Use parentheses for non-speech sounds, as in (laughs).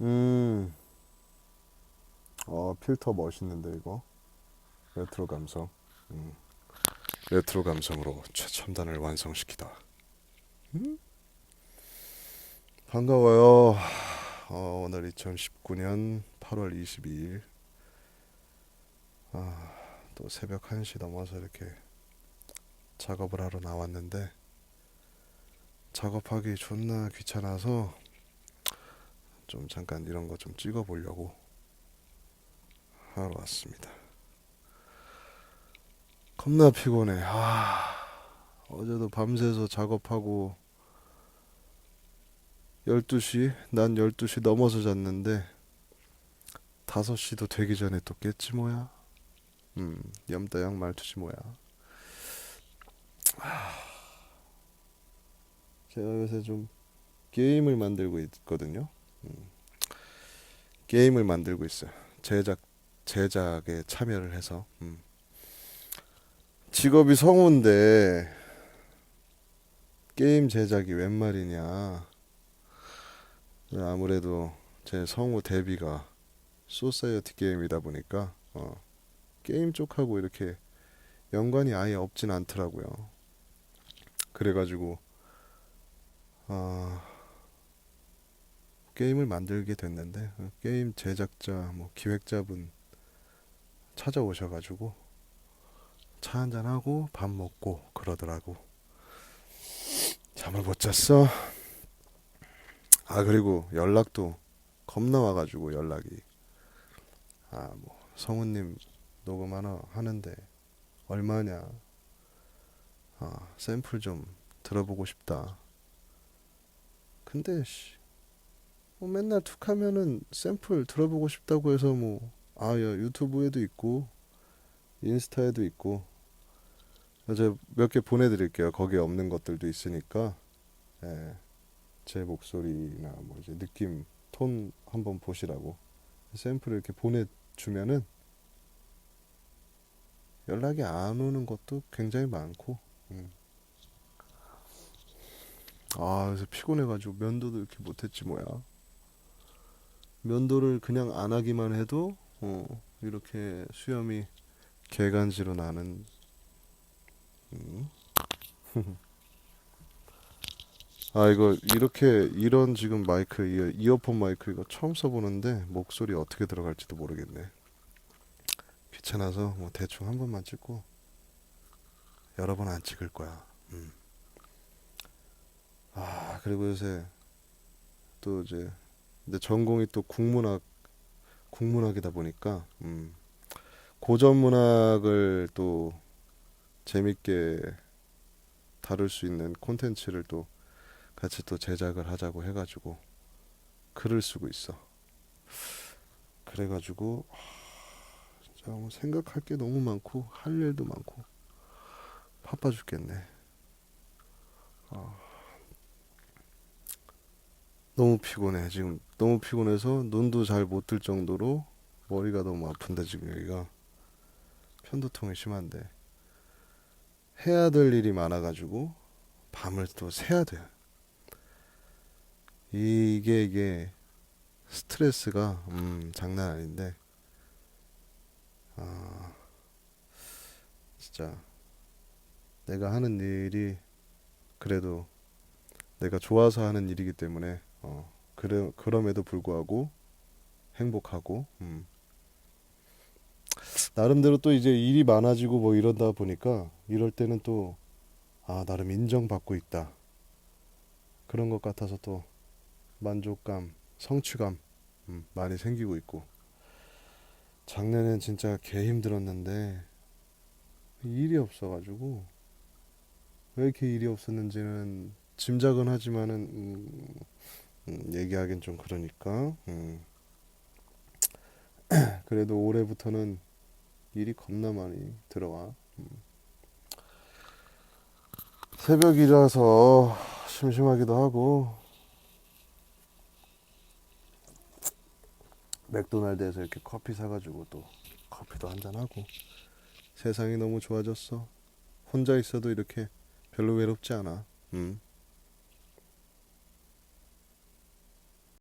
음. 어, 필터 멋있는데 이거. 레트로 감성. 음. 레트로 감성으로 최첨단을 완성시키다. 음? 반가워요. 어, 오늘 2019년 8월 22일. 아, 또 새벽 1시 넘어서 이렇게 작업을 하러 나왔는데 작업하기 존나 귀찮아서 좀 잠깐 이런 거 좀 찍어 보려고 하러 왔습니다. 겁나 피곤해. 아, 어제도 밤새서 작업하고 12시, 난 12시 넘어서 잤는데 5시도 되기 전에 또 깼지 뭐야. 음, 염따양 말투지 뭐야. 아, 제가 요새 좀 게임을 만들고 있거든요. 게임을 만들고 있어요. 제작 제작에 참여를 해서 음. 직업이 성우인데 게임 제작이 웬 말이냐? 아무래도 제 성우 데뷔가 소사이어티 게임이다 보니까 어, 게임 쪽하고 이렇게 연관이 아예 없진 않더라고요. 그래가지고 아 게임을 만들게 됐는데 어, 게임 제작자 뭐 기획자분 찾아오셔가지고 차 한잔 하고 밥 먹고 그러더라고. 잠을 못 잤어? 아 그리고 연락도 겁나 와가지고 연락이. 아 뭐 성우님 녹음 하나 하는데 얼마냐? 아 샘플 좀 들어보고 싶다. 근데 씨 뭐 맨날 툭 하면은 샘플 들어보고 싶다고 해서 뭐, 아, 야, 유튜브에도 있고, 인스타에도 있고, 제가 몇 개 보내드릴게요. 거기에 없는 것들도 있으니까, 예, 제 목소리나 뭐 이제 느낌, 톤 한번 보시라고. 샘플을 이렇게 보내주면은, 연락이 안 오는 것도 굉장히 많고, 음. 아, 그래서 피곤해가지고 면도도 이렇게 못했지 뭐야. 면도를 그냥 안 하기만 해도 어, 이렇게 수염이 개간지로 나는 음. (laughs) 아 이거 이렇게 이런 지금 마이크 이어, 이어폰 마이크 이거 처음 써보는데 목소리 어떻게 들어갈지도 모르겠네 귀찮아서 뭐 대충 한 번만 찍고 여러 번 안 찍을 거야 음. 아 그리고 요새 또 이제 근데 전공이 또 국문학 국문학이다 보니까 음, 고전 문학을 또 재밌게 다룰 수 있는 콘텐츠를 또 같이 또 제작을 하자고 해가지고 글을 쓰고 있어. 그래가지고 하, 진짜 뭐 생각할 게 너무 많고 할 일도 많고 바빠 죽겠네. 아. 너무 피곤해. 지금 너무 피곤해서 눈도 잘 못 뜰 정도로 머리가 너무 아픈데 지금 여기가 편두통이 심한데 해야 될 일이 많아가지고 밤을 또 새야 돼. 이게 이게 스트레스가 음 장난 아닌데 아 진짜 내가 하는 일이 그래도 내가 좋아서 하는 일이기 때문에 어, 그래, 그럼에도 불구하고 행복하고, 음. 나름대로 또 이제 일이 많아지고 뭐 이러다 보니까 이럴 때는 또, 아, 나름 인정받고 있다. 그런 것 같아서 또 만족감, 성취감, 음, 많이 생기고 있고. 작년엔 진짜 개 힘들었는데, 일이 없어가지고, 왜 이렇게 일이 없었는지는 짐작은 하지만은, 음, 음, 얘기하긴 좀 그러니까 음. (clears throat) 그래도 올해부터는 일이 겁나 많이 들어와 음. 새벽이라서 심심하기도 하고 맥도날드에서 이렇게 커피 사가지고 또 커피도 한잔하고 세상이 너무 좋아졌어 혼자 있어도 이렇게 별로 외롭지 않아 음.